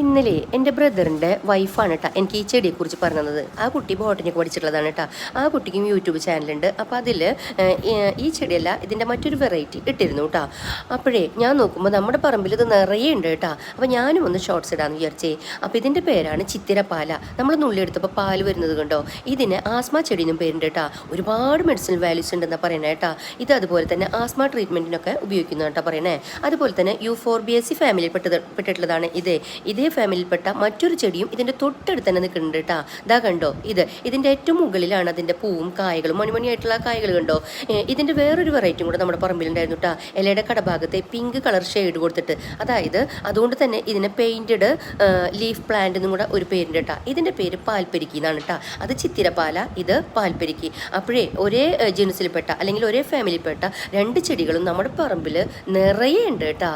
ഇന്നലെ എന്റെ ബ്രദറിന്റെ വൈഫാണ് കേട്ടോ എനിക്ക് ഈ ചെടിയെക്കുറിച്ച് പറഞ്ഞത്. ആ കുട്ടി ബോട്ടനിക്ക് പഠിച്ചിട്ടുള്ളതാണ് കേട്ടോ ആ കുട്ടിക്കും യൂട്യൂബ് ചാനലുണ്ട്. അപ്പോൾ അതിൽ ഈ ചെടിയല്ല ഇതിന്റെ മറ്റൊരു വെറൈറ്റി ഇട്ടിരുന്നു കേട്ടോ അപ്പോഴേ ഞാൻ നോക്കുമ്പോൾ നമ്മുടെ പറമ്പിൽ ഇത് നിറയെ ഉണ്ട് കേട്ടോ അപ്പോൾ ഞാനും ഒന്ന് ഷോർട്സ് ഇടാമെന്ന് വിചാരിച്ചേ. അപ്പോൾ ഇതിന്റെ പേരാണ് ചിത്തിരപ്പാല. നമ്മൾ നുള്ളിയെടുത്തപ്പോൾ പാൽ വരുന്നത് കണ്ടോ? ഇതിന് ആസ്മ ചെടി എന്നും പേരുണ്ട് കേട്ടോ ഒരുപാട് മെഡിസിനൽ വാല്യൂസ് ഉണ്ടെന്നാണ് പറയുന്നത് കേട്ടോ ഇത് അതുപോലെ തന്നെ ആസ്മ ട്രീറ്റ്മെന്റിനൊക്കെ ഉപയോഗിക്കുന്നു കേട്ടോ പറയണേ. അതുപോലെ തന്നെ U four B S C ഫാമിലിയിൽ പെട്ടത് പെട്ടിട്ടുള്ളതാണ് ഇത്. ഇതേ ഫാമിലിയിൽപ്പെട്ട മറ്റൊരു ചെടിയും ഇതിന്റെ തൊട്ടടുത്ത് തന്നെ നിൽക്കുന്നുണ്ട് കേട്ടോ. ഇതാ കണ്ടോ? ഇത് ഇതിന്റെ ഏറ്റവും മുകളിലാണ് അതിന്റെ പൂവും കായകളും മണിമണിയായിട്ടുള്ള കായകൾ കണ്ടോ? ഇതിന്റെ വേറൊരു വെറൈറ്റിയും കൂടെ നമ്മുടെ പറമ്പിലുണ്ടായിരുന്നു കേട്ടോ. ഇലയുടെ കടഭാഗത്തെ പിങ്ക് കളർ ഷെയ്ഡ് കൊടുത്തിട്ട്. അതായത് അതുകൊണ്ട് തന്നെ ഇതിനെ പെയിന്റഡ് ലീഫ് പ്ലാന്റ് എന്നും കൂടെ ഒരു പേരുണ്ട് കേട്ടോ. ഇതിന്റെ പേര് പാൽപ്പെരിക്കി എന്നാണ് കേട്ടോ. അത് ചിത്തിരപ്പാല ഇത് പാൽപ്പെരിക്കി. അപ്പോഴേ ഒരേ ജനുസിൽപ്പെട്ട അല്ലെങ്കിൽ ഒരേ ഫാമിലിയിൽപ്പെട്ട രണ്ട് ചെടികളും നമ്മുടെ പറമ്പിൽ നിറയെ ഉണ്ട് കേട്ടോ.